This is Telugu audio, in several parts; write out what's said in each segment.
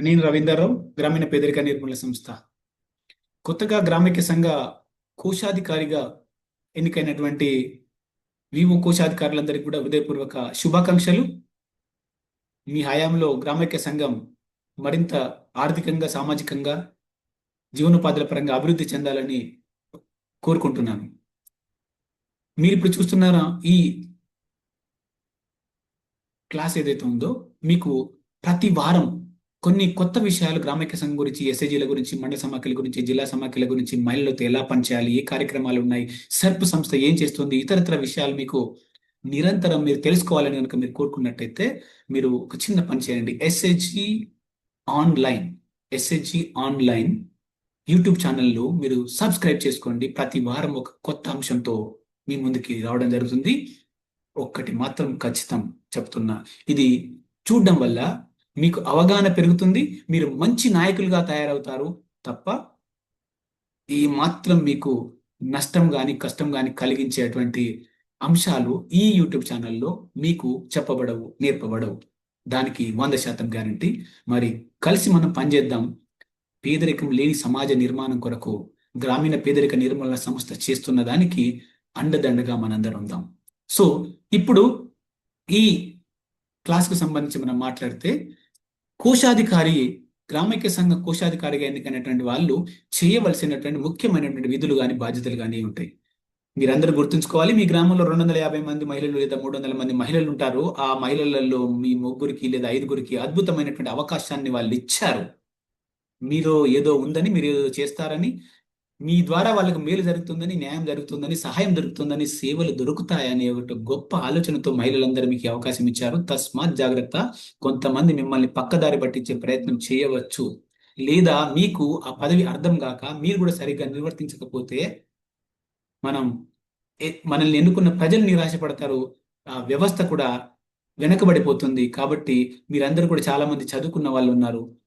నేను రవీందర్రావు గ్రామీణ పేదరిక నిర్మూలన సంస్థ. కొత్తగా గ్రామీణ సంఘ కోశాధికారిగా ఎన్నికైనటువంటి వివో కోశాధికారులందరికీ కూడా హృదయపూర్వక శుభాకాంక్షలు. మీ హయాంలో గ్రామైక్య సంఘం మరింత ఆర్థికంగా సామాజికంగా జీవనోపాధుల పరంగా అభివృద్ధి చెందాలని కోరుకుంటున్నాను. మీరు ఇప్పుడు చూస్తున్నారా ఈ క్లాస్ ఏదైతే ఉందో మీకు ప్రతి వారం కొన్ని కొత్త విషయాలు గ్రామైక్య సంఘం గురించి ఎస్ఏజీల గురించి మండల సమాఖ్యల గురించి జిల్లా సమాఖ్యల గురించి మహిళలతో ఎలా పనిచేయాలి ఏ కార్యక్రమాలు ఉన్నాయి సర్ప్ సంస్థ ఏం చేస్తుంది ఇతరతర విషయాలు మీకు నిరంతరం మీరు తెలుసుకోవాలని కనుక మీరు కోరుకున్నట్టయితే మీరు ఒక చిన్న పని చేయండి. SHG online SHG online YouTube ఛానల్లో మీరు సబ్స్క్రైబ్ చేసుకోండి. ప్రతి వారం ఒక కొత్త అంశంతో మీ ముందుకి రావడం జరుగుతుంది. ఒక్కటి మాత్రం ఖచ్చితం చెప్తున్నా. ఇది చూడడం వల్ల మీకు అవగాహన పెరుగుతుంది మీరు మంచి నాయకులుగా తయారవుతారు తప్ప ఈ మాత్రం మీకు నష్టం కానీ కష్టం కానీ కలిగించేటువంటి అంశాలు ఈ యూట్యూబ్ ఛానల్లో మీకు చెప్పబడవు నేర్పబడవు. దానికి వంద శాతం గ్యారంటీ. మరి కలిసి మనం పనిచేద్దాం. పేదరికం లేని సమాజ నిర్మాణం కొరకు గ్రామీణ పేదరిక నిర్మూలన సంస్థ చేస్తున్న దానికి అండదండగా మనందరం ఉందాం. సో ఇప్పుడు ఈ క్లాస్కు సంబంధించి మనం మాట్లాడితే కోశాధికారి గ్రామైక్య సంఘ కోశాధికారిగా ఎన్నికైనటువంటి వాళ్ళు చేయవలసినటువంటి ముఖ్యమైనటువంటి విధులు కానీ బాధ్యతలు కానీ ఉంటాయి? మీరందరూ గుర్తుంచుకోవాలి మీ గ్రామంలో రెండు వందల యాభై మంది మహిళలు లేదా మూడు వందల మంది మహిళలు ఉంటారు. ఆ మహిళలలో మీ ముగ్గురికి లేదా ఐదుగురికి అద్భుతమైనటువంటి అవకాశాన్ని వాళ్ళు ఇచ్చారు. మీరు ఏదో ఉందని మీరు ఏదో చేస్తారని మీ ద్వారా వాళ్ళకి మేలు జరుగుతుందని న్యాయం జరుగుతుందని సహాయం దొరుకుతుందని సేవలు దొరుకుతాయనే ఒక గొప్ప ఆలోచనతో మహిళలందరూ మీకు అవకాశం ఇచ్చారు. తస్మాత్ జాగ్రత్త కొంతమంది మిమ్మల్ని పక్కదారి పట్టించే ప్రయత్నం చేయవచ్చు. లేదా మీకు ఆ పదవి అర్థం కాక మీరు కూడా సరిగ్గా నిర్వర్తించకపోతే మనం మనల్ని ఎన్నుకున్న ప్రజలు నిరాశపడతారు. ఆ వ్యవస్థ కూడా వెనకబడిపోతుంది. కాబట్టి మీరందరూ కూడా చాలా మంది చదువుకున్న వాళ్ళు ఉన్నారు.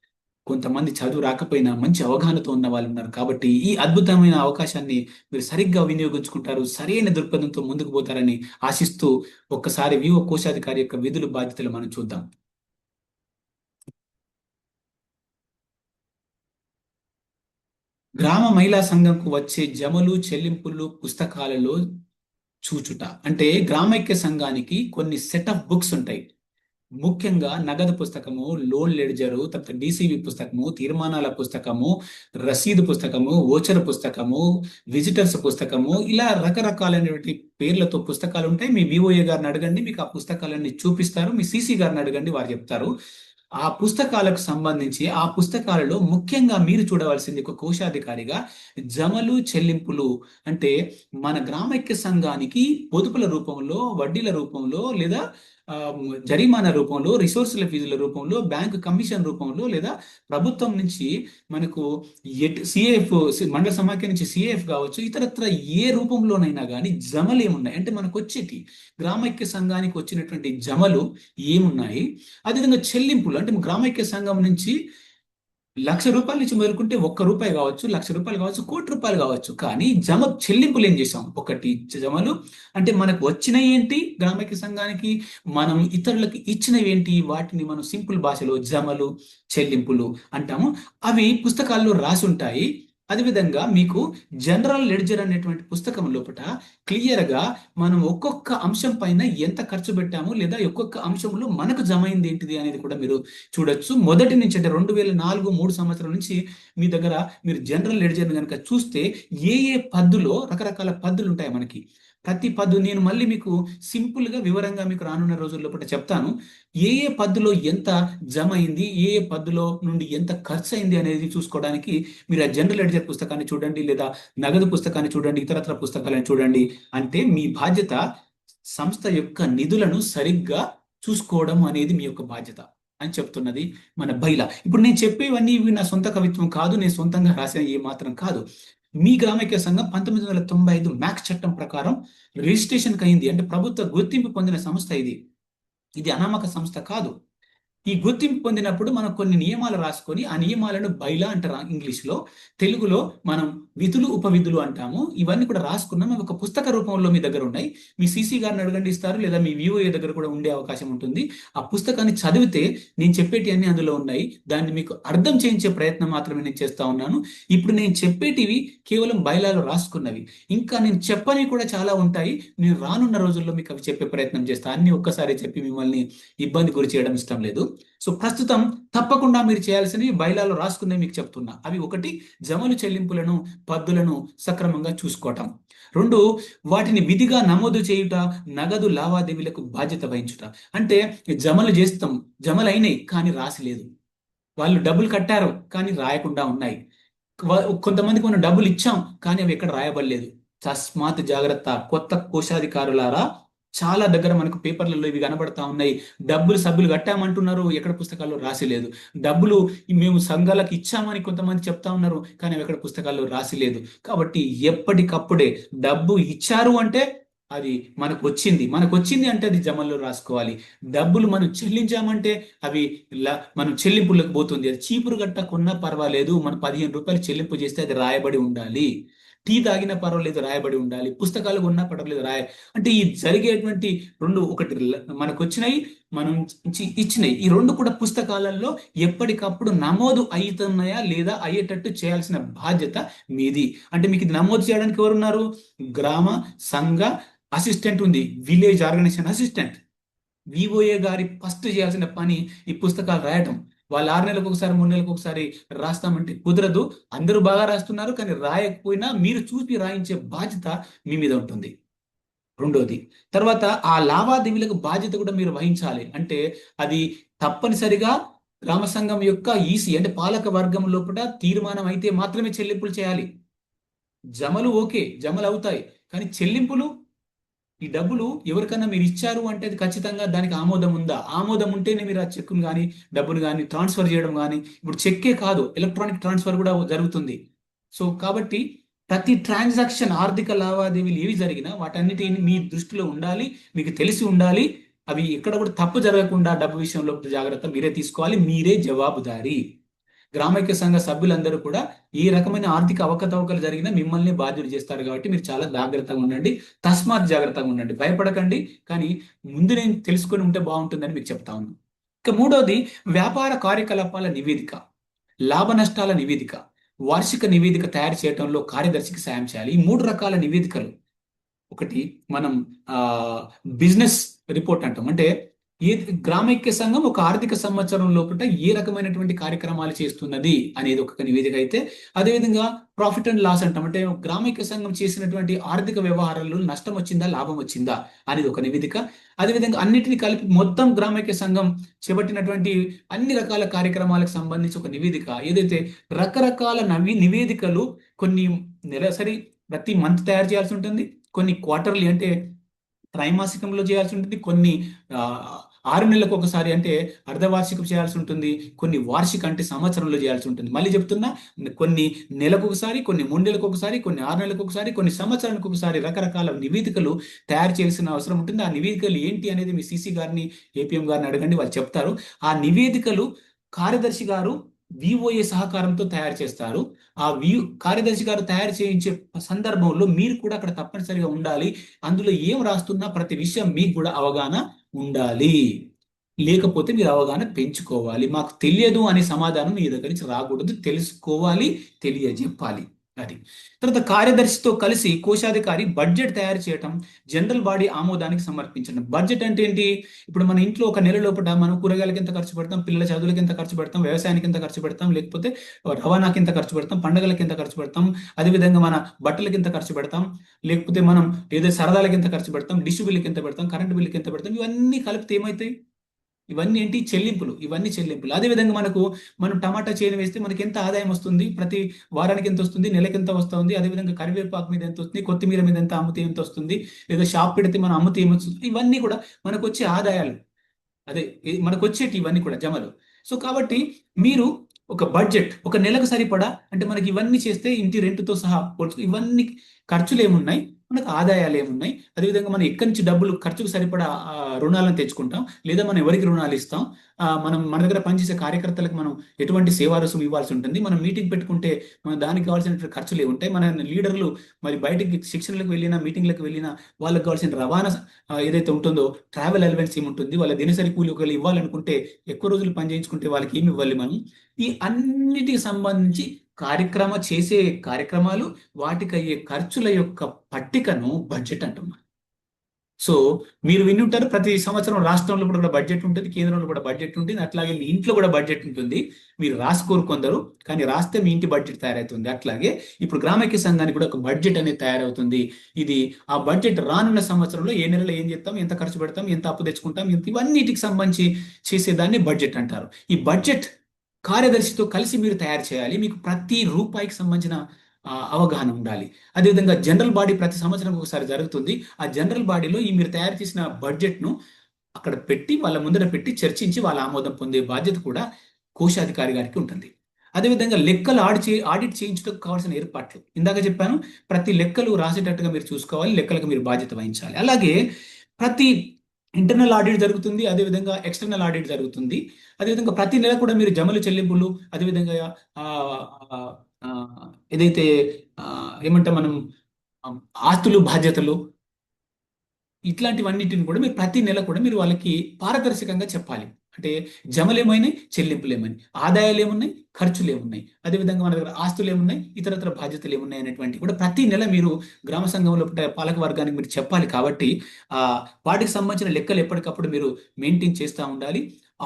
కొంతమంది చదువు రాకపోయినా మంచి అవగాహనతో ఉన్న వాళ్ళు ఉన్నారు. కాబట్టి ఈ అద్భుతమైన అవకాశాన్ని మీరు సరిగ్గా వినియోగించుకుంటారు సరైన దృక్పథంతో ముందుకు పోతారని ఆశిస్తూ ఒక్కసారి వివో కోశాధికారి యొక్క విధులు బాధ్యతలు మనం చూద్దాం. గ్రామ మహిళా సంఘంకు వచ్చే జమలు చెల్లింపులు పుస్తకాలలో చూచుట. అంటే గ్రామైక్య సంఘానికి కొన్ని సెట్ ఆఫ్ బుక్స్ ఉంటాయి. ముఖ్యంగా నగదు పుస్తకము లోన్ లెడ్జరు తర్వాత డిసివి పుస్తకము తీర్మానాల పుస్తకము రసీదు పుస్తకము ఓచర్ పుస్తకము విజిటర్స్ పుస్తకము ఇలా రకరకాలైనటువంటి పేర్లతో పుస్తకాలు ఉంటాయి. మీ విఓఏ గారిని అడగండి మీకు ఆ పుస్తకాలన్నీ చూపిస్తారు. మీ సిసి గారిని అడగండి వారు చెప్తారు. ఆ పుస్తకాలకు సంబంధించి ఆ పుస్తకాలలో ముఖ్యంగా మీరు చూడవలసింది ఒక కోశాధికారిగా జమలు చెల్లింపులు అంటే మన గ్రామైక్య సంఘానికి పొదుపుల రూపంలో వడ్డీల రూపంలో లేదా జరిమానా రూపంలో రిసోర్సుల ఫీజుల రూపంలో బ్యాంకు కమిషన్ రూపంలో లేదా ప్రభుత్వం నుంచి మనకు సిఏఎఫ్ మండల సమాఖ్య నుంచి సిఏఎఫ్ కావచ్చు ఇతరత్ర ఏ రూపంలోనైనా కానీ జమలు ఏమున్నాయి? అంటే మనకు వచ్చేటి గ్రామైక్య సంఘానికి వచ్చినటువంటి జమలు ఏమున్నాయి? అదేవిధంగా చెల్లింపులు అంటే గ్రామైక్య సంఘం నుంచి లక్ష రూపాయల నుంచి మొదలుకుంటే ఒక్క రూపాయి కావచ్చు లక్ష రూపాయలు కావచ్చు కోటి రూపాయలు కావచ్చు. కానీ జమ చెల్లింపులు ఏం చేసాం ఒకటి జమలు. అంటే మనకు వచ్చినవి ఏంటి? గ్రామైక్య సంఘానికి మనం ఇతరులకు ఇచ్చినవి ఏంటి? వాటిని మనం సింపుల్ భాషలో జమలు చెల్లింపులు అంటాము. అవి పుస్తకాల్లో రాసి ఉంటాయి. అదేవిధంగా మీకు జనరల్ లెడ్జర్ అనేటువంటి పుస్తకం లోపల క్లియర్గా మనం ఒక్కొక్క అంశం పైన ఎంత ఖర్చు పెట్టాము లేదా ఒక్కొక్క అంశంలో మనకు జమ అయింది ఏంటిది అనేది కూడా మీరు చూడొచ్చు. మొదటి నుంచి అంటే రెండు వేల నాలుగు మూడు సంవత్సరాల నుంచి మీ దగ్గర మీరు జనరల్ లెడ్జర్ని కనుక చూస్తే ఏ ఏ పద్దులో రకరకాల పద్దులు ఉంటాయి మనకి. ప్రతి పద్దు నేను మళ్ళీ మీకు సింపుల్గా వివరంగా మీకు రానున్న రోజుల్లో కూడా చెప్తాను. ఏ ఏ పద్దులో ఎంత జమ అయింది ఏ ఏ పద్దులో నుండి ఎంత ఖర్చు అయింది అనేది చూసుకోవడానికి మీరు ఆ జనరల్ ఎడిజర్ పుస్తకాన్ని చూడండి లేదా నగదు పుస్తకాన్ని చూడండి ఇతరత్ర పుస్తకాలను చూడండి అంటే మీ బాధ్యత సంస్థ యొక్క నిధులను సరిగ్గా చూసుకోవడం అనేది మీ యొక్క బాధ్యత అని చెప్తున్నది మన బైల. ఇప్పుడు నేను చెప్పేవన్నీ ఇవి నా సొంత కవిత్వం కాదు నేను సొంతంగా రాసిన ఏ మాత్రం కాదు. మీ గ్రామైక్య సంఘం పంతొమ్మిది వందల తొంభై ఐదు మ్యాక్స్ చట్టం ప్రకారం రిజిస్ట్రేషన్ అయింది. అంటే ప్రభుత్వ గుర్తింపు పొందిన సంస్థ ఇది. ఇది అనామక సంస్థ కాదు. ఈ గుర్తింపు పొందినప్పుడు మనం కొన్ని నియమాలు రాసుకొని ఆ నియమాలను బైలా అంటారు ఇంగ్లీష్లో. తెలుగులో మనం విధులు ఉపవిధులు అంటాము. ఇవన్నీ కూడా రాసుకున్నాం. అవి ఒక పుస్తక రూపంలో మీ దగ్గర ఉన్నాయి. మీ సీసీ గారిని అడగండి ఇస్తారు లేదా మీ వివోఏ దగ్గర కూడా ఉండే అవకాశం ఉంటుంది. ఆ పుస్తకాన్ని చదివితే నేను చెప్పేటి అన్ని అందులో ఉన్నాయి. దాన్ని మీకు అర్థం చేయించే ప్రయత్నం మాత్రమే నేను చేస్తా ఉన్నాను. ఇప్పుడు నేను చెప్పేటివి కేవలం బయలాలో రాసుకున్నవి. ఇంకా నేను చెప్పని కూడా చాలా ఉంటాయి. నేను రానున్న రోజుల్లో మీకు అవి చెప్పే ప్రయత్నం చేస్తాను అన్ని ఒక్కసారి చెప్పి మిమ్మల్ని ఇబ్బంది గురి చేయడం ఇష్టం లేదు. సో ప్రస్తుతం తప్పకుండా మీరు చేయాల్సినవి బయలాలో రాసుకునే మీకు చెప్తున్నా. అవి ఒకటి జమలు చెల్లింపులను పద్దులను సక్రమంగా చూసుకోవటం. రెండు వాటిని విధిగా నమోదు చేయుట నగదు లావాదేవీలకు బాధ్యత వహించుట. అంటే జమలు చేస్తాం జమలు అయినాయి కానీ రాసి లేదు. వాళ్ళు డబ్బులు కట్టారు కానీ రాయకుండా ఉన్నాయి. కొంతమందికి మనం డబ్బులు ఇచ్చాం కానీ అవి ఎక్కడ రాయబడలేదు. తస్మాత్ జాగ్రత్త కొత్త కోశాధికారులారా చాలా దగ్గర మనకు పేపర్లలో ఇవి కనబడతా ఉన్నాయి. డబ్బులు సభ్యులు కట్టామంటున్నారు ఎక్కడ పుస్తకాల్లో రాసి లేదు. డబ్బులు మేము సంఘాలకు ఇచ్చామని కొంతమంది చెప్తా ఉన్నారు కానీ ఎక్కడ పుస్తకాల్లో రాసి లేదు. కాబట్టి ఎప్పటికప్పుడే డబ్బు ఇచ్చారు అంటే అది మనకు వచ్చింది. మనకు వచ్చింది అంటే అది జమల్లో రాసుకోవాలి. డబ్బులు మనం చెల్లించామంటే అవి మనం చెల్లింపులకు పోతుంది. అది చీపురు గట్ట కొన్నా పర్వాలేదు. మనం పదిహేను రూపాయలు చెల్లింపు చేస్తే అది రాయబడి ఉండాలి. టీ తాగిన పర్వాలేదు రాయబడి ఉండాలి. పుస్తకాలు కొన్నా పర్వాలేదు రాయ అంటే ఈ జరిగేటువంటి రెండు ఒకటి మనకు వచ్చినాయి మనం ఇచ్చినాయి. ఈ రెండు కూడా పుస్తకాలలో ఎప్పటికప్పుడు నమోదు అవుతున్నాయా లేదా అయ్యేటట్టు చేయాల్సిన బాధ్యత మీది. అంటే మీకు ఇది నమోదు చేయడానికి ఎవరున్నారు? గ్రామ సంఘ అసిస్టెంట్ ఉంది విలేజ్ ఆర్గనైజేషన్ అసిస్టెంట్. వివోఏ గారి ఫస్ట్ చేయాల్సిన పని ఈ పుస్తకాలు రాయటం. వాళ్ళు ఆరు నెలలకు ఒకసారి మూడు నెలలకు ఒకసారి రాస్తామంటే కుదరదు. అందరూ బాగా రాస్తున్నారు కానీ రాయకపోయినా మీరు చూసి రాయించే బాధ్యత మీ మీద ఉంటుంది. రెండోది. తర్వాత ఆ లావాదేవీలకు బాధ్యత కూడా మీరు వహించాలి. అంటే అది తప్పనిసరిగా గ్రామ సంఘం యొక్క ఈసీ అంటే పాలక వర్గం లోపల తీర్మానం అయితే మాత్రమే చెల్లింపులు చేయాలి. జమలు ఓకే జమలు అవుతాయి. కానీ చెల్లింపులు ఈ డబ్బులు ఎవరికన్నా మీరు ఇచ్చారు అంటే అది ఖచ్చితంగా దానికి ఆమోదం ఉందా? ఆమోదం ఉంటేనే మీరు ఆ చెక్కును కానీ డబ్బును కానీ ట్రాన్స్ఫర్ చేయడం కానీ ఇప్పుడు చెక్కే కాదు ఎలక్ట్రానిక్ ట్రాన్స్ఫర్ కూడా జరుగుతుంది. సో కాబట్టి ప్రతి ట్రాన్సాక్షన్ ఆర్థిక లావాదేవీలు ఏవి జరిగినా వాటన్నిటిని మీ దృష్టిలో ఉండాలి మీకు తెలిసి ఉండాలి. అవి ఎక్కడ కూడా తప్పు జరగకుండా డబ్బు విషయంలో జాగ్రత్త మీరే తీసుకోవాలి మీరే జవాబుదారీ. గ్రామైక్య సంఘ సభ్యులందరూ కూడా ఈ రకమైన ఆర్థిక అవకతవకలు జరిగిన మిమ్మల్ని బాధ్యులు చేస్తారు కాబట్టి మీరు చాలా జాగ్రత్తగా ఉండండి. తస్మాత్ జాగ్రత్తగా ఉండండి. భయపడకండి. కానీ ముందు నేను తెలుసుకొని ఉంటే బాగుంటుందని మీకు చెప్తా ఉన్నాను ఇక మూడోది వ్యాపార కార్యకలాపాల నివేదిక లాభ నష్టాల నివేదిక వార్షిక నివేదిక తయారు చేయడంలో కార్యదర్శికి సాయం చేయాలి. ఈ మూడు రకాల నివేదికలు. ఒకటి మనం బిజినెస్ రిపోర్ట్ అంటాం. అంటే ఏ గ్రామైక్య సంఘం ఒక ఆర్థిక సంవత్సరం లోపల ఏ రకమైనటువంటి కార్యక్రమాలు చేస్తున్నది అనేది ఒక నివేదిక అయితే అదేవిధంగా ప్రాఫిట్ అండ్ లాస్ అంటాం. అంటే గ్రామైక్య సంఘం చేసినటువంటి ఆర్థిక వ్యవహారాల్లో నష్టం వచ్చిందా లాభం వచ్చిందా అనేది ఒక నివేదిక. అదేవిధంగా అన్నిటిని కలిపి మొత్తం గ్రామైక్య సంఘం చేపట్టినటువంటి అన్ని రకాల కార్యక్రమాలకు సంబంధించి ఒక నివేదిక. ఏదైతే రకరకాల నవి నివేదికలు కొన్ని నెలసరి ప్రతి మంత్ తయారు చేయాల్సి ఉంటుంది. కొన్ని క్వార్టర్లీ అంటే త్రైమాసికంలో చేయాల్సి ఉంటుంది. కొన్ని ఆరు నెలలకు ఒకసారి అంటే అర్ధవార్షికం చేయాల్సి ఉంటుంది కొన్ని వార్షిక అంటే సంవత్సరంలో చేయాల్సి ఉంటుంది. మళ్ళీ చెప్తున్నా కొన్ని నెలకు ఒకసారి కొన్ని మూడు నెలలకు ఒకసారి కొన్ని ఆరు నెలలకు ఒకసారి కొన్ని సంవత్సరానికి ఒకసారి రకరకాల నివేదికలు తయారు చేయాల్సిన అవసరం ఉంటుంది. ఆ నివేదికలు ఏంటి అనేది మీ సీసీ గారిని ఏపీఎం గారిని అడగండి వాళ్ళు చెప్తారు. ఆ నివేదికలు కార్యదర్శి గారు విఓఏ సహకారంతో తయారు చేస్తారు. ఆ వి కార్యదర్శి గారు తయారు చేయించే సందర్భంలో మీరు కూడా అక్కడ తప్పనిసరిగా ఉండాలి. అందులో ఏం రాస్తున్నా ప్రతి విషయం మీకు కూడా అవగాహన ఉండాలి. లేకపోతే మీరు అవగాహన పెంచుకోవాలి. మాకు తెలియదు అనే సమాధానం మీ దగ్గర నుంచి రాకూడదు. తెలుసుకోవాలి తెలియజెప్పాలి. అది. తర్వాత కార్యదర్శితో కలిసి కోశాధికారి బడ్జెట్ తయారు చేయటం జనరల్ బాడీ ఆమోదానికి సమర్పించడం. బడ్జెట్ అంటే ఏంటి? ఇప్పుడు మన ఇంట్లో ఒక నెల లోపల మనం కూరగాయలకి ఎంత ఖర్చు పెడతాం పిల్లల చదువులకి ఎంత ఖర్చు పెడతాం వ్యవసాయానికి ఎంత ఖర్చు పెడతాం లేకపోతే రవాణాకి ఎంత ఖర్చు పెడతాం పండగలకి ఎంత ఖర్చు పెడతాం అదేవిధంగా మన బట్టలకి ఎంత ఖర్చు పెడతాం లేకపోతే మనం ఏదో సరదాలకి ఎంత ఖర్చు పెడతాం డిష్ బిల్లుకి ఎంత పెడతాం కరెంట్ బిల్లుకి ఎంత పెడతాం ఇవన్నీ కలిపితే ఏమవుతాయి ఇవన్నీ ఏంటి? చెల్లింపులు. ఇవన్నీ చెల్లింపులు. అదేవిధంగా మనకు మనం టమాటా చేను వేస్తే మనకి ఎంత ఆదాయం వస్తుంది? ప్రతి వారానికి ఎంత వస్తుంది? నెలకి ఎంత వస్తుంది? అదేవిధంగా కరివేపాకు మీద ఎంత వస్తుంది? కొత్తిమీర మీద ఎంత అమ్మితే ఎంత వస్తుంది? లేదా షాప్ పెడితే మనం అమ్మితే ఏమొస్తుంది ఇవన్నీ కూడా మనకు వచ్చే ఆదాయాలు. అదే మనకు వచ్చేటి ఇవన్నీ కూడా జమలు. సో కాబట్టి మీరు ఒక బడ్జెట్ ఒక నెలకు సరిపడా అంటే మనకి ఇవన్నీ చేస్తే ఇంటి రెంట్తో సహా ఇవన్నీ ఖర్చులు ఏమున్నాయి మనకు ఆదాయాలు ఏమున్నాయి? అదేవిధంగా మనం ఎక్కడి నుంచి డబ్బులు ఖర్చుకు సరిపడా రుణాలను తెచ్చుకుంటాం. లేదా మనం ఎవరికి రుణాలు ఇస్తాం? మనం మన దగ్గర పనిచేసే కార్యకర్తలకు మనం ఎటువంటి సేవా రుసుము ఇవ్వాల్సి ఉంటుంది? మనం మీటింగ్ పెట్టుకుంటే మన దానికి కావాల్సిన ఖర్చులు ఉంటాయి మన లీడర్లు మరి బయటికి శిక్షణలకు వెళ్ళినా మీటింగ్లకు వెళ్ళినా వాళ్ళకి కావాల్సిన రవాణా ఏదైతే ఉంటుందో ట్రావెల్ అలవెన్స్ ఏముంటుంది? వాళ్ళ దినసరి కూలి ఒకవేళ ఇవ్వాలనుకుంటే ఎక్కువ రోజులు పని చేయించుకుంటే వాళ్ళకి ఏమి ఇవ్వాలి మనం? ఈ అన్నిటికి సంబంధించి కార్యక్రమ చేసే కార్యక్రమాలు వాటికి అయ్యే ఖర్చుల యొక్క పట్టికను బడ్జెట్ అంటున్నారు. సో మీరు విని ఉంటారు ప్రతి సంవత్సరం రాష్ట్రంలో కూడా బడ్జెట్ ఉంటుంది కేంద్రంలో కూడా బడ్జెట్ ఉంటుంది అట్లాగే మీ ఇంట్లో కూడా బడ్జెట్ ఉంటుంది. మీరు రాసుకోరు కొందరు కానీ రాస్తే మీ ఇంటి బడ్జెట్ తయారవుతుంది. అట్లాగే ఇప్పుడు గ్రామైక్య సంఘానికి కూడా ఒక బడ్జెట్ అనేది తయారవుతుంది. ఇది ఆ బడ్జెట్ రానున్న సంవత్సరంలో ఏ నెలలో ఏం చేస్తాం ఎంత ఖర్చు పెడతాం ఎంత అప్పు తెచ్చుకుంటాం ఇవన్నీటికి ఇవన్నిటికి సంబంధించి చేసేదాన్ని బడ్జెట్ అంటారు. ఈ బడ్జెట్ కార్యదర్శితో కలిసి మీరు తయారు చేయాలి. మీకు ప్రతి రూపాయికి సంబంధించిన అవగాహన ఉండాలి. అదేవిధంగా జనరల్ బాడీ ప్రతి సంవత్సరం ఒకసారి జరుగుతుంది. ఆ జనరల్ బాడీలో ఈ మీరు తయారు చేసిన బడ్జెట్ను అక్కడ పెట్టి వాళ్ళ ముందర పెట్టి చర్చించి వాళ్ళ ఆమోదం పొందే బాధ్యత కూడా కోశాధికారి గారికి ఉంటుంది. అదేవిధంగా లెక్కలు ఆడి చే ఆడిట్ చేయించడానికి కావాల్సిన ఏర్పాట్లు. ఇందాక చెప్పాను ప్రతి లెక్కలు రాసేటట్టుగా మీరు చూసుకోవాలి లెక్కలకు మీరు బాధ్యత వహించాలి. అలాగే ప్రతి ఇంటర్నల్ ఆడిట్ జరుగుతుంది అదేవిధంగా ఎక్స్టర్నల్ ఆడిట్ జరుగుతుంది. అదేవిధంగా ప్రతి నెల కూడా మీరు జమలు చెల్లింపులు అదేవిధంగా ఏదైతే ఏమంటే ఏమంటాం మనం ఆస్తులు బాధ్యతలు ఇట్లాంటివన్నిటిని కూడా మీరు ప్రతి నెల కూడా మీరు వాళ్ళకి పారదర్శకంగా చెప్పాలి. అంటే జమలేమైనాయి చెల్లింపులు ఏమని ఆదాయాలు ఏమున్నాయి ఖర్చులు ఏమున్నాయి అదేవిధంగా మన దగ్గర ఆస్తులు ఏమున్నాయి ఇతరతర బాధ్యతలు ఏమున్నాయి అనేటువంటి కూడా ప్రతి నెల మీరు గ్రామ సంఘంలో పాలక వర్గానికి మీరు చెప్పాలి కాబట్టి ఆ వాటికి సంబంధించిన లెక్కలు ఎప్పటికప్పుడు మీరు మెయింటైన్ చేస్తూ ఉండాలి.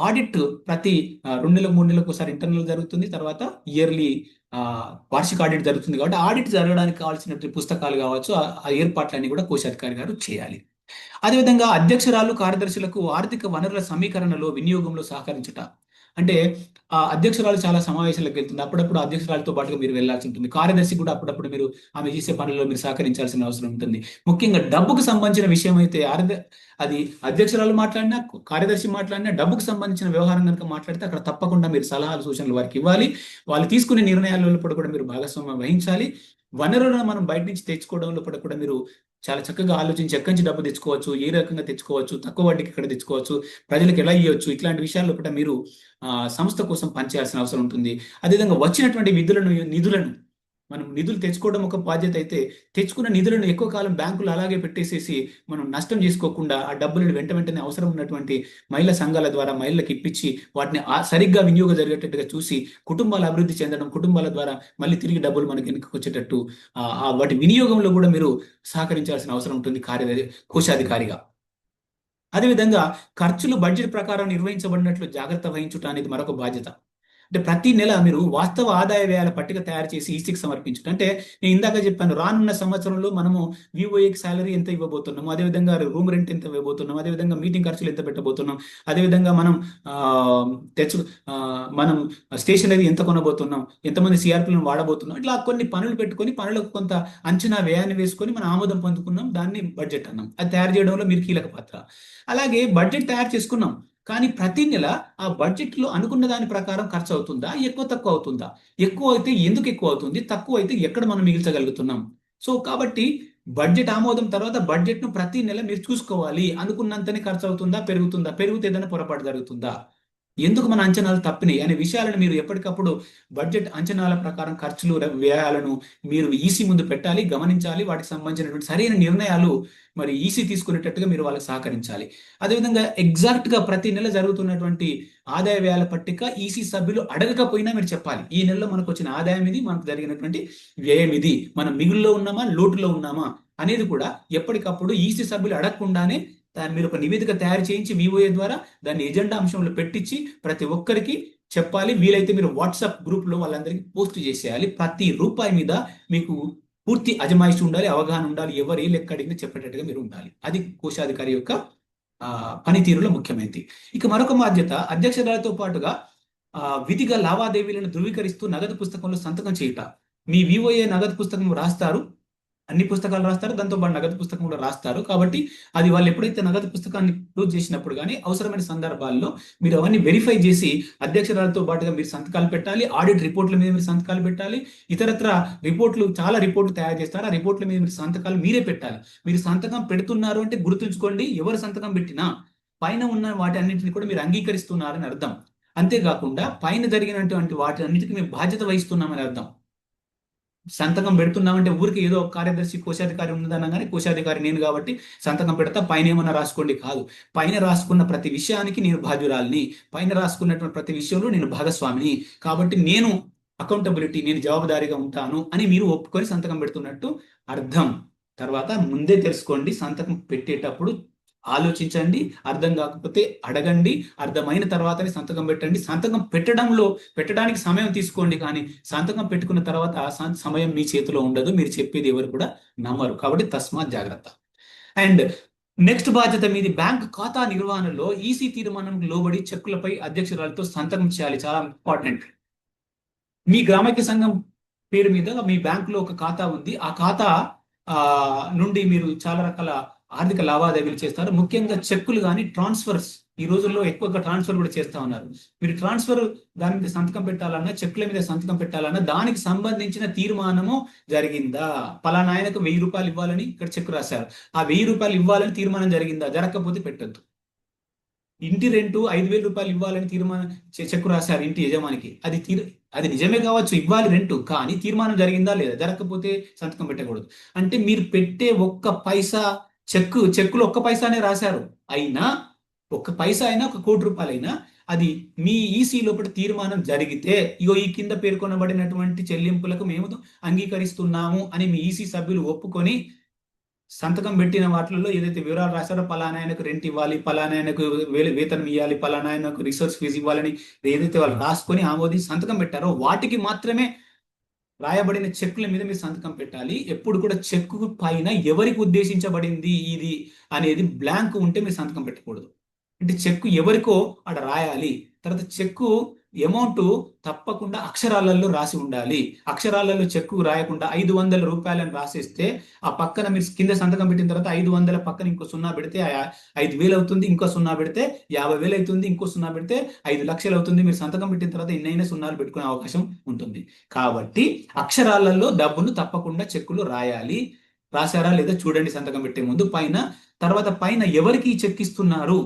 ఆడిట్ ప్రతి రెండు నెలల మూడు నెలలకు ఒకసారి ఇంటర్నల్ జరుగుతుంది తర్వాత ఇయర్లీ వార్షిక ఆడిట్ జరుగుతుంది కాబట్టి ఆడిట్ జరగడానికి కావాల్సిన పుస్తకాలు కావచ్చు ఆ ఆ ఏర్పాట్లన్నీ కూడా కోశాధికారి గారు చేయాలి. అదేవిధంగా అధ్యక్షురాలు కార్యదర్శులకు ఆర్థిక వనరుల సమీకరణలో వినియోగంలో సహకరించుట. అంటే ఆ అధ్యక్షురాలు చాలా సమావేశాలకు వెళ్తుంది. అప్పుడప్పుడు అధ్యక్షురాలతో పాటుగా మీరు వెళ్ళాల్సి ఉంటుంది. కార్యదర్శి కూడా అప్పుడప్పుడు మీరు ఆమె చేసే పనుల్లో మీరు సహకరించాల్సిన అవసరం ఉంటుంది. ముఖ్యంగా డబ్బుకు సంబంధించిన విషయం అయితే అది అధ్యక్షురాలు మాట్లాడినా కార్యదర్శి మాట్లాడినా డబ్బుకు సంబంధించిన వ్యవహారం కనుక మాట్లాడితే అక్కడ తప్పకుండా మీరు సలహాలు సూచనలు వారికి ఇవ్వాలి. వాళ్ళు తీసుకునే నిర్ణయాలలో కూడా మీరు భాగస్వామ్యం వహించాలి. వనరులను మనం బయట నుంచి తెచ్చుకోవడంలో కూడా మీరు చాలా చక్కగా ఆలోచించి ఎక్కడి నుంచి డబ్బు తెచ్చుకోవచ్చు ఏ రకంగా తెచ్చుకోవచ్చు తక్కువ వడ్డీకి ఎక్కడ తెచ్చుకోవచ్చు ప్రజలకు ఎలా ఇవ్వచ్చు ఇట్లాంటి విషయాల్లో కూడా మీరు సంస్థ కోసం పనిచేయాల్సిన అవసరం ఉంటుంది. అదేవిధంగా వచ్చినటువంటి విధులను నిధులను మనం నిధులు తెచ్చుకోవడం ఒక బాధ్యత అయితే తెచ్చుకున్న నిధులను ఎక్కువ కాలం బ్యాంకులు అలాగే పెట్టేసేసి మనం నష్టం చేసుకోకుండా ఆ డబ్బులను వెంట వెంటనే అవసరం ఉన్నటువంటి మహిళా సంఘాల ద్వారా మహిళలకు ఇప్పించి వాటిని ఆ సరిగ్గా వినియోగం జరిగేటట్టుగా చూసి కుటుంబాలు అభివృద్ధి చెందడం కుటుంబాల ద్వారా మళ్ళీ తిరిగి డబ్బులు మనకి వెనుకకు వచ్చేటట్టు ఆ వాటి వినియోగంలో కూడా మీరు సహకరించాల్సిన అవసరం ఉంటుంది కార్య కోశాధికారిగా. అదేవిధంగా ఖర్చులు బడ్జెట్ ప్రకారం నిర్వహించబడినట్లు జాగ్రత్త వహించుట అనేది మరొక బాధ్యత. అంటే ప్రతి నెల మీరు వాస్తవ ఆదాయ వ్యయాల పట్టిక తయారు చేసి ఈసీకి సమర్పించడం అంటే నేను ఇందాక చెప్పాను రానున్న సంవత్సరంలో మనము వివోఏకి సాలరీ ఎంత ఇవ్వబోతున్నాము అదేవిధంగా రూమ్ రెంట్ ఎంత ఇవ్వబోతున్నాం అదేవిధంగా మీటింగ్ ఖర్చులు ఎంత పెట్టబోతున్నాం అదేవిధంగా మనం ఆ, తెచ్చు ఆ, మనం స్టేషనరీ ఎంత కొనబోతున్నాం ఎంతమంది సిఆర్పీలను వాడబోతున్నాం ఇట్లా కొన్ని పనులు పెట్టుకొని పనులకు కొంత అంచనా వ్యయాన్ని వేసుకొని మనం ఆమోదం పొందుకున్నాం దాన్ని బడ్జెట్ అన్నాం. అది తయారు చేయడంలో మీరు కీలక పాత్ర. అలాగే బడ్జెట్ తయారు చేసుకున్నాం. కానీ ప్రతి నెల ఆ బడ్జెట్లో అనుకున్న దాని ప్రకారం ఖర్చు అవుతుందా ఎక్కువ తక్కువ అవుతుందా ఎక్కువ అయితే ఎందుకు ఎక్కువ అవుతుంది తక్కువ అయితే ఎక్కడ మనం మిగిల్చగలుగుతున్నాం? సో కాబట్టి బడ్జెట్ ఆమోదం తర్వాత బడ్జెట్ను ప్రతి నెల మీరు చూసుకోవాలి. అనుకున్నంతనే ఖర్చు అవుతుందా పెరుగుతుందా? పెరిగితే ఏదైనా పొరపాటు జరుగుతుందా? ఎందుకు మన అంచనాలు తప్పినాయి అనే విషయాలను మీరు ఎప్పటికప్పుడు బడ్జెట్ అంచనాల ప్రకారం ఖర్చులు వ్యయాలను మీరు ఈసీ ముందు పెట్టాలి గమనించాలి వాటికి సంబంధించినటువంటి సరైన నిర్ణయాలు మరి ఈసీ తీసుకునేటట్టుగా మీరు వాళ్ళకి సహకరించాలి. అదేవిధంగా ఎగ్జాక్ట్గా ప్రతి నెల జరుగుతున్నటువంటి ఆదాయ వ్యయాల పట్టిక ఈసీ సభ్యులు అడగకపోయినా మీరు చెప్పాలి. ఈ నెలలో మనకు వచ్చిన ఆదాయం ఇది మనకు జరిగినటువంటి వ్యయం ఇది. మనం మిగుల్లో ఉన్నామా లోటులో ఉన్నామా అనేది కూడా ఎప్పటికప్పుడు ఈసీ సభ్యులు అడగకుండానే దాన్ని మీరు ఒక నివేదిక తయారు చేయించి వివోఏ ద్వారా దాన్ని ఎజెండా అంశంలో పెట్టించి ప్రతి ఒక్కరికి చెప్పాలి. వీలైతే మీరు వాట్సాప్ గ్రూప్లో వాళ్ళందరికీ పోస్ట్ చేసేయాలి. ప్రతి రూపాయి మీద మీకు పూర్తి అజమాయిషి ఉండాలి అవగాహన ఉండాలి. ఎవరు ఏ లెక్క అడిగినా చెప్పేటట్టుగా మీరు ఉండాలి. అది కోశాధికారి యొక్క పనితీరులో ముఖ్యమైనది. ఇక మరొక బాధ్యత అధ్యక్షురాలతో పాటుగా విధిగా లావాదేవీలను ధృవీకరిస్తూ నగదు పుస్తకంలో సంతకం చేయుట. మీ వివోఏ నగదు పుస్తకం రాస్తారు. అన్ని పుస్తకాలు రాస్తారు దాంతో పాటు నగదు పుస్తకం కూడా రాస్తారు. కాబట్టి అది వాళ్ళు ఎప్పుడైతే నగదు పుస్తకాన్ని క్లోజ్ చేసినప్పుడు కానీ అవసరమైన సందర్భాల్లో మీరు అవన్నీ వెరిఫై చేసి అధ్యక్షరాలతో పాటుగా మీరు సంతకాలు పెట్టాలి ఆడిట్ రిపోర్ట్ల మీద మీరు సంతకాలు పెట్టాలి ఇతరత్ర రిపోర్ట్లు చాలా రిపోర్ట్లు తయారు చేస్తారు. ఆ రిపోర్ట్ల మీద మీరు సంతకాలు మీరే పెట్టాలి. మీరు సంతకం పెడుతున్నారు అంటే గుర్తుంచుకోండి ఎవరు సంతకం పెట్టినా పైన ఉన్న వాటి అన్నింటిని కూడా మీరు అంగీకరిస్తున్నారని అర్థం. అంతేకాకుండా పైన జరిగినటువంటి వాటి అన్నిటికీ మేము బాధ్యత వహిస్తున్నామని అర్థం. సంతకం పెడుతున్నామంటే ఊరికి ఏదో ఒక కార్యదర్శి కోశాధికారి ఉన్నదనగానే కోశాధికారి నేను కాబట్టి సంతకం పెడతా పైన ఏమన్నా రాసుకోండి కాదు. పైన రాసుకున్న ప్రతి విషయానికి నేను బాధ్యురాలిని. పైన రాసుకున్నటువంటి ప్రతి విషయంలో నేను భాగస్వామిని. కాబట్టి నేను అకౌంటబిలిటీ నేను జవాబుదారీగా ఉంటాను అని మీరు ఒప్పుకొని సంతకం పెడుతున్నట్టు అర్థం. తర్వాత ముందే తెలుసుకోండి సంతకం పెట్టేటప్పుడు ఆలోచించండి అర్థం కాకపోతే అడగండి అర్థమైన తర్వాతనే సంతకం పెట్టండి. సంతకం పెట్టడంలో పెట్టడానికి సమయం తీసుకోండి కానీ సంతకం పెట్టుకున్న తర్వాత ఆ సమయం మీ చేతిలో ఉండదు. మీరు చెప్పేది ఎవరు కూడా నమ్మరు. కాబట్టి తస్మాత్ జాగ్రత్త. అండ్ నెక్స్ట్ బాధ్యత మీది బ్యాంక్ ఖాతా నిర్వహణలో ఈసీ తీర్మానం లోబడి చెక్కులపై అధ్యక్షురాలతో సంతకం చేయాలి. చాలా ఇంపార్టెంట్. మీ గ్రామక్య సంఘం పేరు మీద మీ బ్యాంకులో ఒక ఖాతా ఉంది. ఆ ఖాతా నుండి మీరు చాలా రకాల ఆర్థిక లావాదేవీలు చేస్తారు. ముఖ్యంగా చెక్కులు కానీ ట్రాన్స్ఫర్స్ ఈ రోజుల్లో ఎక్కువగా ట్రాన్స్ఫర్ కూడా చేస్తా ఉన్నారు. మీరు ట్రాన్స్ఫర్ దాని మీద సంతకం పెట్టాలన్నా చెక్కుల మీద సంతకం పెట్టాలన్నా దానికి సంబంధించిన తీర్మానము జరిగిందా? పలానా ఆయనకు వెయ్యి రూపాయలు ఇవ్వాలని ఇక్కడ చెక్కు రాశారు. ఆ వెయ్యి రూపాయలు ఇవ్వాలని తీర్మానం జరిగిందా? జరగకపోతే పెట్టద్దు. ఇంటి రెంటు ఐదు వేల రూపాయలు ఇవ్వాలని తీర్మానం చెక్కు రాశారు ఇంటి యజమానికి. అది తీర్ అది నిజమే కావచ్చు ఇవ్వాలి రెంటు కానీ తీర్మానం జరిగిందా లేదా? జరగకపోతే సంతకం పెట్టకూడదు. అంటే మీరు పెట్టే ఒక్క పైసా చెక్కు చెక్కులు ఒక్క పైసానే రాశారు. అయినా ఒక్క పైసా అయినా ఒక కోటి రూపాయలైనా అది మీ ఈసీ లోపల తీర్మానం జరిగితే ఇగో ఈ కింద పేర్కొనబడినటువంటి చెల్లింపులకు మేము అంగీకరిస్తున్నాము అని మీ ఈసీ సభ్యులు ఒప్పుకొని సంతకం పెట్టిన వాటిల్లో ఏదైతే వివరాలు రాశారో పలానాయనకు రెంట్ ఇవ్వాలి పలానాయనకు వేతనం ఇవ్వాలి పలానాయనకు ఆయనకు రీసెర్చ్ ఫీజు ఇవ్వాలని ఏదైతే వాళ్ళు రాసుకొని ఆమోదించి సంతకం పెట్టారో వాటికి మాత్రమే రాయబడిన చెక్కుల మీద మీరు సంతకం పెట్టాలి. ఎప్పుడు కూడా చెక్కు పైన ఎవరికి ఉద్దేశించబడింది ఇది అనేది బ్లాంక్ ఉంటే మీరు సంతకం పెట్టకూడదు. అంటే చెక్కు ఎవరికో అక్కడ రాయాలి. తర్వాత చెక్కు అమౌంట్ తప్పకుండా అక్షరాలలో రాసి ఉండాలి. అక్షరాలలో చెక్కు రాయకుండా ఐదు వందల రూపాయలను రాసేస్తే ఆ పక్కన మీరు కింద సంతకం పెట్టిన తర్వాత ఐదు వందల పక్కన ఇంకో సున్నా పెడితే ఐదు వేలు అవుతుంది ఇంకో సున్నా పెడితే యాభై వేలు అవుతుంది ఇంకో సున్నా పెడితే ఐదు లక్షలు అవుతుంది. మీరు సంతకం పెట్టిన తర్వాత ఎన్నైనా సున్నాలు పెట్టుకునే అవకాశం ఉంటుంది. కాబట్టి అక్షరాలలో డబ్బును తప్పకుండా చెక్కులు రాయాలి. రాశారా లేదా చూడండి సంతకం పెట్టే ముందు. పైన తర్వాత పైన ఎవరికి చెక్ ఇస్తున్నారు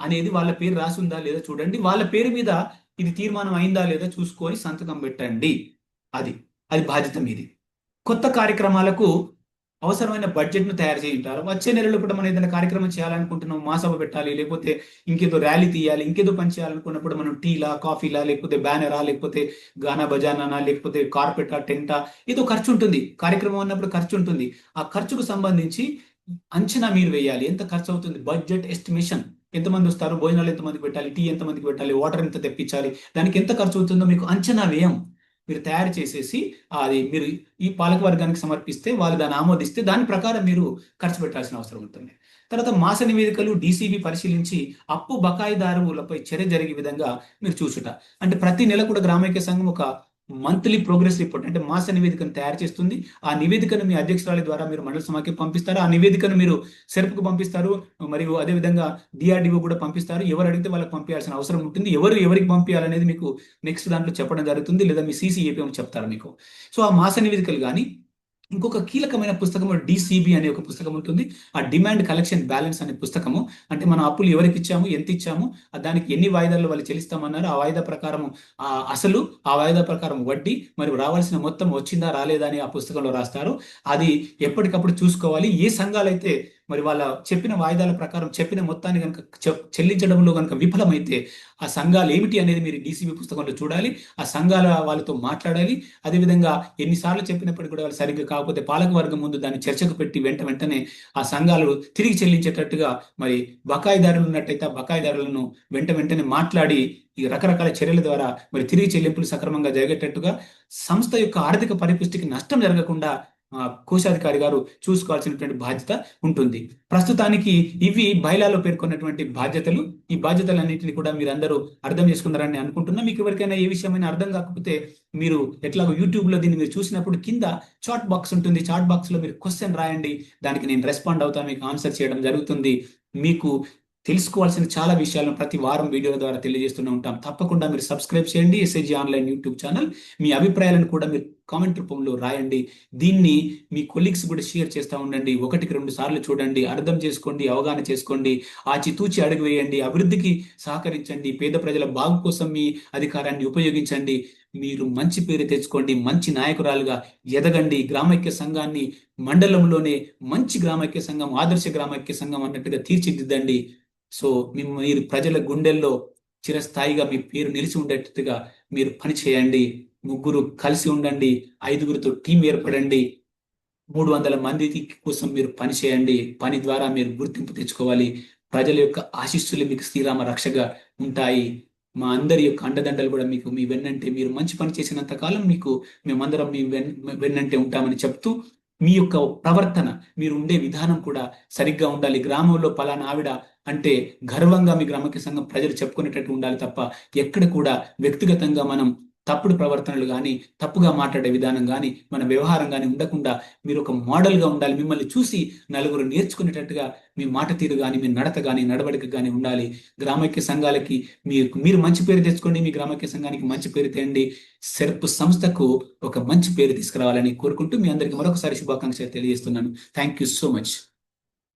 అనేది వాళ్ళ పేరు రాసి ఉందా లేదా చూడండి. వాళ్ళ పేరు మీద ఇది తీర్మానం అయిందా లేదా చూసుకొని సంతకం పెట్టండి. అది అది బాధ్యత మీది. కొత్త కార్యక్రమాలకు అవసరమైన బడ్జెట్ను తయారు చేయింటారు. వచ్చే నెలలో కూడా మనం ఏదైనా కార్యక్రమం చేయాలనుకుంటున్నాం మాసభ పెట్టాలి లేకపోతే ఇంకేదో ర్యాలీ తీయాలి ఇంకేదో పని చేయాలనుకున్నప్పుడు మనం టీలా కాఫీలా లేకపోతే బ్యానరా లేకపోతే గానా బజానా లేకపోతే కార్పెటా టెంటా ఏదో ఖర్చు ఉంటుంది. కార్యక్రమం అన్నప్పుడు ఖర్చు ఉంటుంది. ఆ ఖర్చుకు సంబంధించి అంచనా మీరు వేయాలి. ఎంత ఖర్చు అవుతుంది? Budget estimation. ఎంతమంది వస్తారు? భోజనాలు ఎంతమందికి పెట్టాలి? టీ ఎంతమందికి పెట్టాలి? వాటర్ ఎంత తెప్పించాలి? దానికి ఎంత ఖర్చు అవుతుందో మీకు అంచనా వ్యయం మీరు తయారు చేసేసి అది మీరు ఈ పాలక వర్గానికి సమర్పిస్తే వాళ్ళు దాన్ని ఆమోదిస్తే దాని ప్రకారం మీరు ఖర్చు పెట్టాల్సిన అవసరం ఉంటుంది. తర్వాత మాస నివేదికలు డీసీబీ పరిశీలించి అప్పు బకాయిదారులపై చర్య జరిగే విధంగా మీరు చూసుట. అంటే ప్రతి నెల కూడా గ్రామైక్య సంఘం ఒక మంత్లీ ప్రోగ్రెస్ రిపోర్ట్ అంటే మాస నివేదికను తయారు చేస్తుంది. ఆ నివేదికను మీ అధ్యక్షురాలి ద్వారా మీరు మండల సమాఖ్య పంపిస్తారు. ఆ నివేదికను మీరు సెర్ప్కు పంపిస్తారు. మరియు అదేవిధంగా డిఆర్డిఓ కూడా పంపిస్తారు. ఎవరు అడిగితే వాళ్ళకి పంపించాల్సిన అవసరం ఉంటుంది. ఎవరు ఎవరికి పంపించాలనేది మీకు నెక్స్ట్ దాంట్లో చెప్పడం జరుగుతుంది. లేదా మీ సిసిఏపీఎం చెప్తారు మీకు. సో ఆ మాస నివేదికలు కానీ ఇంకొక కీలకమైన పుస్తకము డిసిబి అనే ఒక పుస్తకం ఉంటుంది. ఆ డిమాండ్ కలెక్షన్ బ్యాలెన్స్ అనే పుస్తకము. అంటే మనం అప్పులు ఎవరికి ఇచ్చాము ఎంత ఇచ్చాము ఆ దానికి ఎన్ని వాయిదాలు వాళ్ళు చెల్లిస్తామన్నారు ఆ వాయిదా ప్రకారం ఆ అసలు ఆ వాయిదా ప్రకారం వడ్డీ మరియు రావాల్సిన మొత్తం వచ్చిందా రాలేదా అని ఆ పుస్తకంలో రాస్తారు. అది ఎప్పటికప్పుడు చూసుకోవాలి. ఏ సంఘాలైతే మరి వాళ్ళ చెప్పిన వాయిదాల ప్రకారం చెప్పిన మొత్తాన్ని కనుక చెల్లించడంలో కనుక విఫలమైతే ఆ సంఘాలు ఏమిటి అనేది మీరు డీసీబీ పుస్తకంలో చూడాలి. ఆ సంఘాల వాళ్ళతో మాట్లాడాలి. అదేవిధంగా ఎన్నిసార్లు చెప్పినప్పటికీ కూడా వాళ్ళు సరిగ్గా కాకపోతే పాలక వర్గం ముందు దాన్ని చర్చకు పెట్టి వెంట వెంటనే ఆ సంఘాలు తిరిగి చెల్లించేటట్టుగా మరి బకాయిదారులు ఉన్నట్టయితే ఆ బకాయిదారులను వెంట వెంటనే మాట్లాడి ఈ రకరకాల చర్యల ద్వారా మరి తిరిగి చెల్లింపులు సక్రమంగా జరిగేటట్టుగా సంస్థ యొక్క ఆర్థిక పరిపుష్టికి నష్టం జరగకుండా కోశాధికారి గారు చూసుకోవాల్సినటువంటి బాధ్యత ఉంటుంది. ప్రస్తుతానికి ఇవి బైలాలో పేర్కొన్నటువంటి బాధ్యతలు. ఈ బాధ్యతలన్నింటినీ కూడా మీరు అందరూ అర్థం చేసుకున్నారని అనుకుంటున్నా. మీకు ఎవరికైనా ఏ విషయమైనా అర్థం కాకపోతే మీరు ఎట్లాగో యూట్యూబ్లో దీన్ని మీరు చూసినప్పుడు కింద చాట్ బాక్స్ ఉంటుంది. చాట్ బాక్స్లో మీరు క్వశ్చన్ రాయండి. దానికి నేను రెస్పాండ్ అవుతాను మీకు ఆన్సర్ చేయడం జరుగుతుంది. మీకు తెలుసుకోవాల్సిన చాలా విషయాలను ప్రతి వారం వీడియోల ద్వారా తెలియజేస్తూనే ఉంటాం. తప్పకుండా మీరు సబ్స్క్రైబ్ చేయండి. SIG online YouTube channel. మీ అభిప్రాయాలను కూడా మీరు కామెంట్ రూపంలో రాయండి. దీన్ని మీ కొలీగ్స్ కూడా షేర్ చేస్తూ ఉండండి. ఒకటికి రెండు సార్లు చూడండి. అర్థం చేసుకోండి అవగాహన చేసుకోండి. ఆచితూచి అడుగు వేయండి. అభివృద్ధికి సహకరించండి. పేద ప్రజల బాగు కోసం మీ అధికారాన్ని ఉపయోగించండి. మీరు మంచి పేరు తెచ్చుకోండి. మంచి నాయకురాలుగా ఎదగండి. గ్రామైక్య సంఘాన్ని మండలంలోనే మంచి గ్రామైక్య సంఘం ఆదర్శ గ్రామైక్య సంఘం అన్నట్టుగా తీర్చిదిద్దండి. సో మేము మీరు ప్రజల గుండెల్లో చిరస్థాయిగా మీ పేరు నిలిచి ఉండేట్టుగా మీరు పని చేయండి ముగ్గురు కలిసి ఉండండి ఐదుగురితో టీం ఏర్పడండి. మూడు వందల మంది కోసం మీరు పని చేయండి. పని ద్వారా మీరు గుర్తింపు తెచ్చుకోవాలి. ప్రజల యొక్క ఆశీస్సులు మీకు శ్రీరామ రక్షగా ఉంటాయి. మా అందరి యొక్క అండదండలు కూడా మీకు మీ వెన్నంటే మీరు మంచి పని చేసినంత కాలం మీకు మేమందరం మీ వెన్ వెన్నంటే ఉంటామని చెప్తూ మీ యొక్క ప్రవర్తన మీరు ఉండే విధానం కూడా సరిగ్గా ఉండాలి. గ్రామంలో పలానా ఆవిడ అంటే గర్వంగా మీ గ్రామకి సంఘం ప్రజలు చెప్పుకునేటట్టు ఉండాలి తప్ప ఎక్కడ కూడా వ్యక్తిగతంగా మనం తప్పుడు ప్రవర్తనలు కానీ తప్పుగా మాట్లాడే విధానం కానీ మన వ్యవహారం కానీ ఉండకుండా మీరు ఒక మోడల్గా ఉండాలి. మిమ్మల్ని చూసి నలుగురు నేర్చుకునేటట్టుగా మీ మాట తీరు కానీ మీ నడత కానీ నడవడిక కానీ ఉండాలి. గ్రామైక్య సంఘాలకి మీరు మీరు మంచి పేరు తెచ్చుకోండి. మీ గ్రామైక్య సంఘానికి మంచి పేరు తేండి సెర్ప్ సంస్థకు ఒక మంచి పేరు తీసుకురావాలని కోరుకుంటూ మీ అందరికీ మరొకసారి శుభాకాంక్షలు తెలియజేస్తున్నాను. Thank you so much.